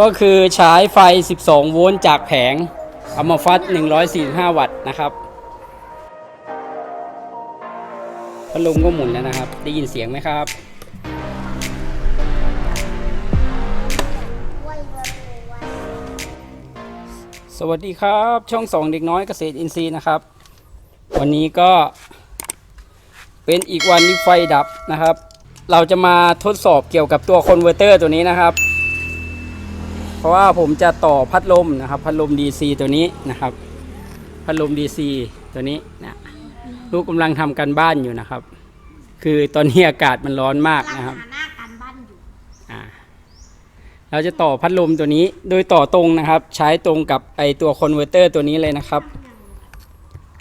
ก็คือใช้ไฟ 12 โวลต์จากแผง เอามาฟัด 145 วัตต์นะครับพัดลมก็หมุนแล้วนะครับ ได้ยินเสียงไหมครับ สวัสดีครับ ช่องสองเด็กน้อยเกษตรอินทรีย์นะครับ วันนี้ก็เป็นอีกวันที่ไฟดับนะครับ เราจะมาทดสอบเกี่ยวกับตัวคอนเวอร์เตอร์ตัวนี้นะครับ ราะว่าผมจะต่อพัดลมนะครับ พัดลม DC ตัวนี้นะครับ พัดลม DC ตัวนี้นะลูกกำลังทำการบ้านอยู่นะครับ คือตอนนี้อากาศมันร้อนมากนะครับหาหน้ากันบ้านอยู่อ่าเราจะต่อพัดลมตัวนี้โดยต่อตรงนะครับ ใช้ตรงกับไอตัวคอนเวอร์เตอร์ตัวนี้เลยนะครับ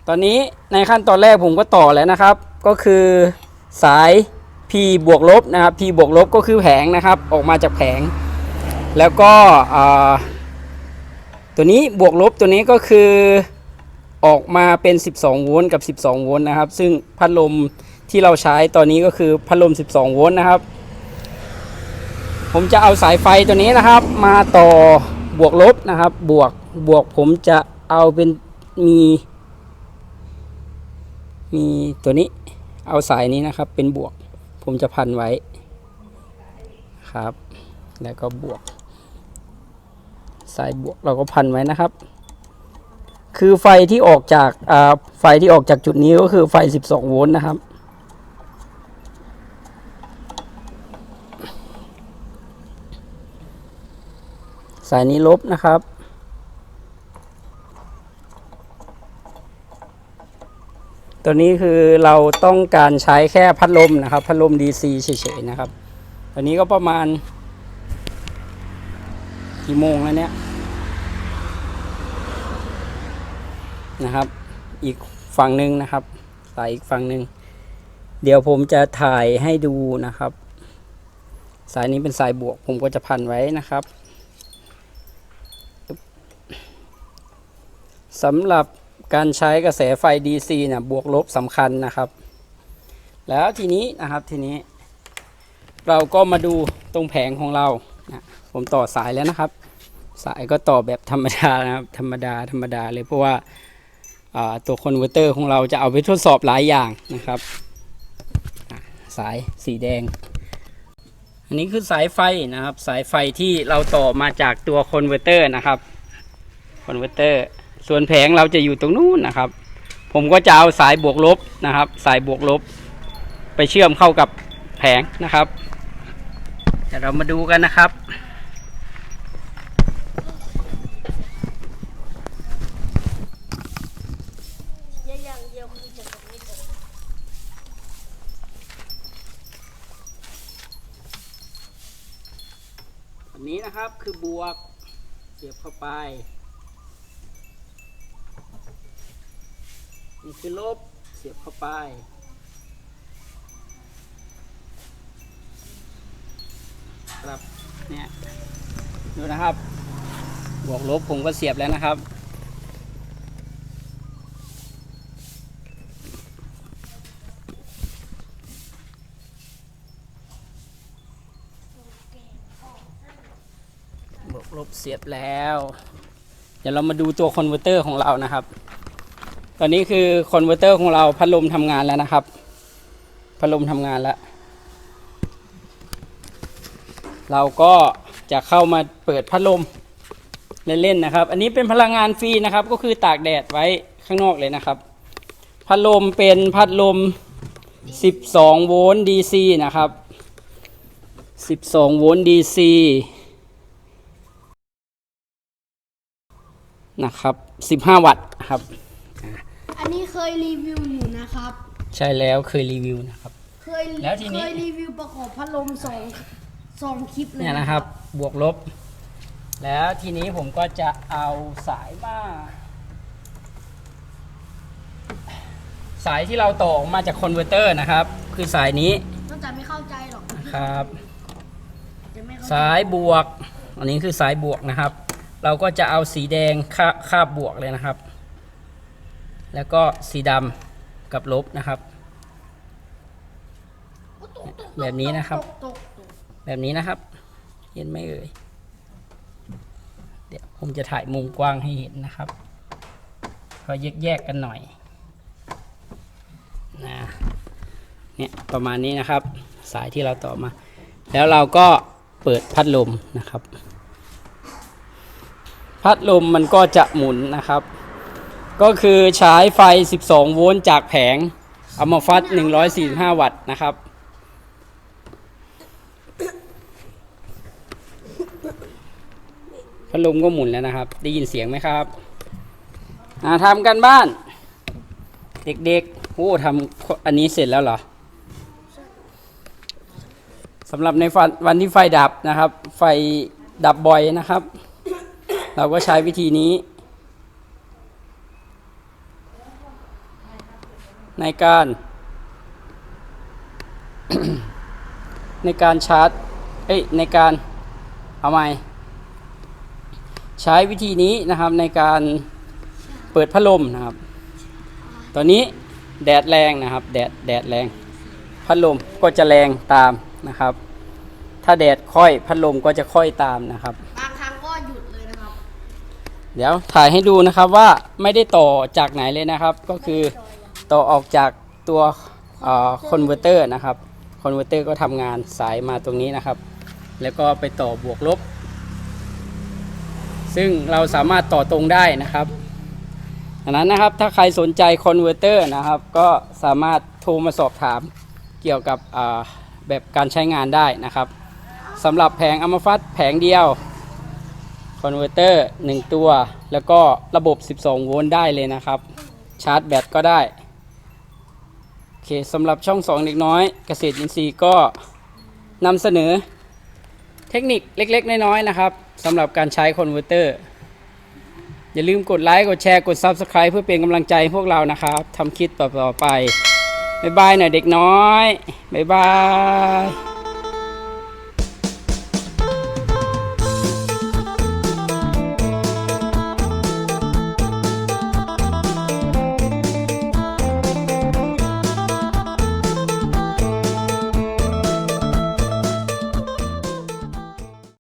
ตอนนี้ในขั้นตอนแรกผมก็ต่อแล้วนะครับ ก็คือสาย P บวกลบนะครับ P บวกลบก็คือแผงนะครับ ออกมาจากแผง แล้วก็ตัวนี้บวกลบตัวนี้ก็คือออกมาเป็น 12 โวลต์กับ 12 โวลต์นะครับ ซึ่งพัดลมที่เราใช้ตอนนี้ก็คือพัดลม 12 โวลต์นะครับ ผมจะเอาสายไฟตัวนี้นะครับ มาต่อบวกลบนะครับ บวกบวกผมจะเอาเป็นมี มีตัวนี้เอาสายนี้นะครับเป็นบวก ผมจะพันไว้ครับ แล้วก็บวก สายบวกเราก็พันไว้นะครับ คือไฟที่ออกจากไฟที่ออกจากจุดนี้ก็คือไฟ 12 โวลต์นะครับ สายนี้ลบนะครับตัวนี้คือเราต้องการใช้แค่พัดลมนะครับ พัดลม DC เฉยๆนะครับตอนนี้ก็ประมาณ กี่โมงแล้วเนี่ยนะครับ อีกฝั่งหนึ่งนะครับสายอีกฝั่งหนึ่งเดี๋ยวผมจะถ่ายให้ดูนะครับ สายนี้เป็นสายบวก ผมก็จะพันไว้นะครับสำหรับการใช้กระแสไฟ DC เนี่ยบวกลบสำคัญนะครับ แล้วทีนี้นะครับทีนี้ เราก็มาดูตรงแผงของเรา นะผมต่อสายแล้วนะครับ สายก็ต่อแบบธรรมดานะครับ ธรรมดาธรรมดาเลยเพราะว่าาตัวคอนเวอร์เตอร์ของเราจะเอาไปทดสอบหลายอย่างนะครับ สายสีแดง อันนี้คือสายไฟนะครับ สายไฟที่เราต่อมาจากตัวคอนเวอร์เตอร์นะครับคอนเวอร์เตอร์ส่วนแผงเราจะอยู่ตรงนู้นนะครับ ผมก็จะเอาสายบวกลบนะครับ สายบวกลบ ไปเชื่อมเข้ากับแผงนะครับ ดี๋ยวเรามาดูกันนะครับ อันนี้นะครับคือบวกเสียบเข้าไป นี่คือลบเสียบเข้าไป ครับ เนี่ยดูนะครับ บวกลบผมก็เสียบแล้วนะครับ บวกลบเสียบแล้ว เดี๋ยวเรามาดูตัวคอนเวอร์เตอร์ของเรานะครับ ตอนนี้คือคอนเวอร์เตอร์ของเราพัดลมทำงานแล้วนะครับ พัดลมทำงานแล้ว เราก็จะเข้ามาเปิดพัดลมเล่นๆนะครับ อันนี้เป็นพลังงานฟรีนะครับ ก็คือตากแดดไว้ข้างนอกเลยนะครับ พัดลมเป็นพัดลม 12 โวลต์ DC นะครับ 12 โวลต์ DC นะครับ 15 วัตต์ครับ อันนี้เคยรีวิวอยู่นะครับ ใช่แล้วเคยรีวิวนะครับ เคยแล้วทีนี้ เคยรีวิวประกอบพัดลมสอง สองคลิปเลยเนี่ยนะครับ บวกลบ แล้วทีนี้ผมก็จะเอาสายมาสายที่เราต่อออกมาจากคอนเวอร์เตอร์นะครับ คือสายนี้ก็จะไม่เข้าใจหรอกนะครับ จะไม่เข้าใจสายบวก อันนี้คือสายบวกนะครับ เราก็จะเอาสีแดงคาคาบบวกเลยนะครับ แล้วก็สีดำกับลบนะครับ แบบนี้นะครับ ตกตกตก แบบนี้นะครับ เห็นไหมเอ่ยเดี๋ยวผมจะถ่ายมุมกว้างให้เห็นนะครับก็แยกแยกๆกันหน่อยนะเนี่ยประมาณนี้นะครับ สายที่เราต่อมา แล้วเราก็เปิดพัดลมนะครับ พัดลมมันก็จะหมุนนะครับ ก็คือใช้ไฟ 12 โวลต์จากแผงเอามาฟัด 145 วัตต์นะครับ พัดลมก็หมุนแล้วนะครับ ได้ยินเสียงไหมครับอ่าทำกันบ้าน เด็กๆโอ้ทำอันนี้เสร็จแล้วเหรอสำหรับในวันที่ไฟดับนะครับ ไฟดับบ่อยนะครับ เราก็ใช้วิธีนี้ ในการ ในการชาร์จ เอ้ยในการเอาใหม ใช้วิธีนี้นะครับในการเปิดพัดลมนะครับ ตอนนี้แดดแรงนะครับแดดแดดแรง พัดลมก็จะแรงตามนะครับ ถ้าแดดค่อยพัดลมก็จะค่อยตามนะครับ บางครั้งก็หยุดเลยนะครับ เดี๋ยวถ่ายให้ดูนะครับว่าไม่ได้ต่อจากไหนเลยนะครับ ก็คือต่อออกจากตัวคอนเวอร์เตอร์นะครับคอนเวอร์เตอร์ก็ทำงานสายมาตรงนี้นะครับ แล้วก็ไปต่อบวกลบ ซึ่งเราสามารถต่อตรงได้นะครับดังนั้นนะครับถ้าใครสนใจคอนเวอร์เตอร์นะครับ ก็สามารถโทรมาสอบถามเกี่ยวกับแบบการใช้งานได้นะครับสำหรับแผงอัมฟัตแผงเดียวคอนเวอร์เตอร์1ตัว แล้วก็ระบบ 12 โวลต์ได้เลยนะครับ ชาร์จแบตก็ได้ โอเคสำหรับช่อง 2เด็กน้อยเกษตรอินทรีย์ก็นำเสนอ เทคนิคเล็ก ๆ น้อยๆนะครับสำหรับการใช้คอนเวอร์เตอร์อย่าลืมกดไลค์กดแชร์กด Subscribe เพื่อเป็นกำลังใจให้พวกเรานะครับทำคลิปต่อๆไป บ๊ายบายหน่อยเด็กน้อย บ๊ายบาย